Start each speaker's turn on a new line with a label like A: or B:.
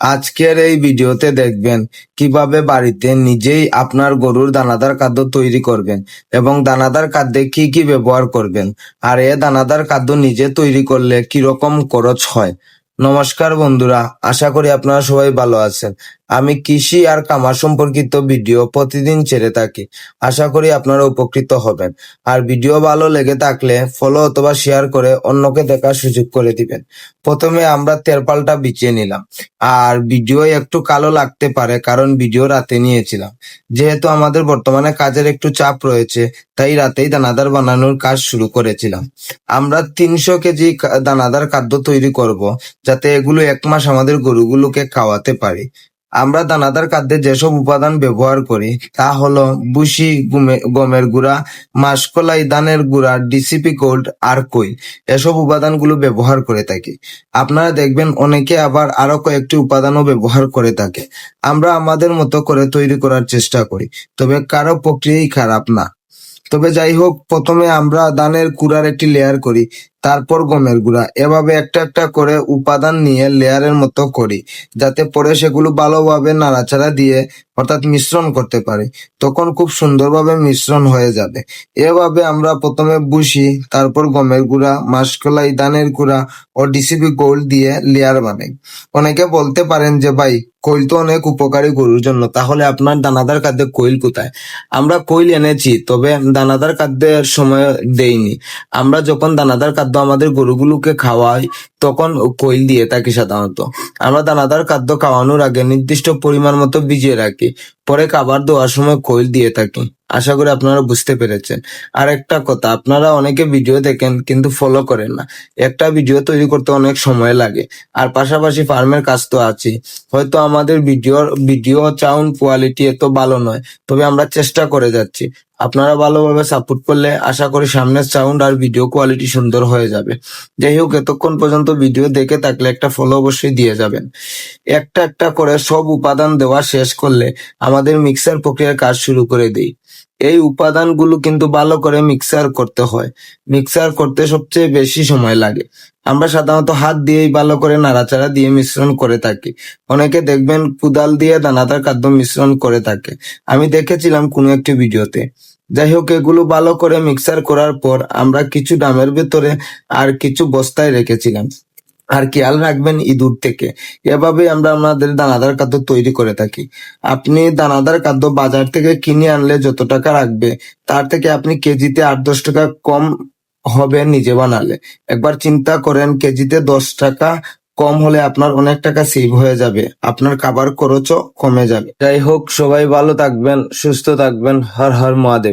A: আজকের এই ভিডিওতে দেখবেন কীভাবে বাড়িতে নিজেই আপনার গরুর দানাদার খাদ্য তৈরি করবেন এবং দানাদার খাদ্যে কি কি ব্যবহার করবেন আর এ দানাদার খাদ্য নিজে তৈরি করলে কীরকম খরচ হয়। নমস্কার বন্ধুরা, আশা করি আপনারা সবাই ভালো আছেন। আমি কৃষি আর কামার সম্পর্কিত ভিডিও প্রতিদিন ছেড়ে থাকি। আশা করি আপনারা উপকৃত হবেন। আর ভিডিও ভালো লেগে থাকলে ফলো অথবা শেয়ার করে অন্যকে দেখার সুযোগ করে দিবেন। প্রথমে আমরা তেরপালটা বিছিয়ে নিলাম। আর ভিডিও একটু কালো লাগতে পারে কারণ ভিডিও রাতে নিয়েছিলাম। যেহেতু আমাদের বর্তমানে কাজের একটু চাপ রয়েছে, তাই রাতেই দানাদার বানানোর কাজ শুরু করেছিলাম। আমরা তিনশো কেজি দানাদার খাদ্য তৈরি করব যাতে এগুলো এক মাস আমাদের গরুগুলোকে খাওয়াতে পারি। আমরা দানাদার খাদ্যে যেসব উপাদান ব্যবহার করি, তা হলো বুসি গমের গুঁড়া, মাসকলাই, ধানের গুঁড়া, ডিসিপি গোল্ড আর কই। এসব উপাদানগুলো ব্যবহার করে থাকি। আপনারা দেখবেন অনেকে আবার আরও কয়েকটি উপাদানও ব্যবহার করে থাকে। আমরা আমাদের মতো করে তৈরি করার চেষ্টা করি, তবে কারও প্রক্রিয়াই খারাপ না। তবে যাই হোক, প্রথমে আমরা ধানের কুড়ার একটি লেয়ার করি তারপর গমের গুঁড়া। এভাবে একটা একটা করে উপাদান নিয়ে লেয়ারের মতো করি, যাতে পরে সেগুলো ভালোভাবে নাড়াচাড়া দিয়ে অর্থাৎ মিশ্রণ করতে পারি। তখন খুব সুন্দরভাবে মিশ্রণ হয়ে যাবে। এভাবে আমরা প্রথমে বুসি তারপর গমের গুঁড়া, মাসকলাই দানের গুঁড়া ও ডিসিপি গোল্ড দিয়ে লেয়ার বানাই। অনেকে বলতে পারেন যে, ভাই কোয়েল তো অনেক উপকারী গরুর জন্য, তাহলে আপনার দানাদার খাদ্যে কোয়েল কোথায়? আমরা কোয়েল এনেছি, তবে দানাদার খাদ্যের সময় দেইনি। আমরা যখন দানাদার খাদ্য আমাদের গরুগুলোকে খাওয়াই তখন কোয়েল দিয়ে থাকি সাধারণত। আমরা দানাদার খাদ্য খাওয়ানোর আগে নির্দিষ্ট পরিমাণ মতো ভিজিয়ে রাখি, পরে খাবার দেওয়ার সময় কোয়েল দিয়ে থাকি। আশা করি আপনারা বুঝতে পেরেছেন। আর একটা কথা, আপনারা অনেকে ভিডিও দেখেন কিন্তু ফলো করেন না। একটা ভিডিও তৈরি করতে অনেক সময় লাগে, আর পাশাপাশি ফার্মের কাজ তো আছে হয়তো আমাদের ভিডিওর, ভিডিও সাউন্ড কোয়ালিটি এত ভালো নয়, তবে আমরা চেষ্টা করে যাচ্ছি। আপনারা ভালোভাবে সাপোর্ট করলে আশা করি সামনের সাউন্ড আর ভিডিও কোয়ালিটি সুন্দর হয়ে যাবে। যাই হোক এতক্ষণ পর্যন্ত ভিডিও দেখে থাকলে একটা ফলো অবশ্যই দিয়ে যাবেন। একটা একটা করে সব উপাদান দেওয়া শেষ করলে আমাদের মিক্সার প্রক্রিয়ার কাজ শুরু করে দেই। এই উপাদানগুলো কিন্তু ভালো করে মিক্সার করতে হয়। মিক্সার করতে সবচেয়ে বেশি সময় লাগে। আমরা সাধারণত হাত দিয়েই ভালো করে নাড়াচাড়া দিয়ে মিশ্রণ করে থাকি। অনেকে দেখবেন কুদাল দিয়ে দানাদার খাদ্য মিশ্রণ করে থাকে। আমি দেখেছিলাম কোনো একটি ভিডিওতে। যাই হোক, এগুলো ভালো করে মিক্সার করার পর আমরা কিছু ডামের ভেতরে আর কিছু বস্তায় রেখেছিলাম। আর খেয়াল রাখবেন ইঁদুর থেকে। এভাবে আমরা আমাদের দানাদার খাদ্য তৈরি করে থাকি। আপনি দানাদার খাদ্য বাজার থেকে কিনে আনলে যত টাকা রাখবে, তার থেকে আপনি কেজিতে আট দশ টাকা কম হবে নিজে বানালে। একবার চিন্তা করেন, কেজিতে দশ টাকা কম হলে আপনার অনেক টাকা সেভ হয়ে যাবে। আপনার খাবার খরচও কমে যাবে। যাই হোক, সবাই ভালো থাকবেন, সুস্থ থাকবেন। হর হর মহাদেব।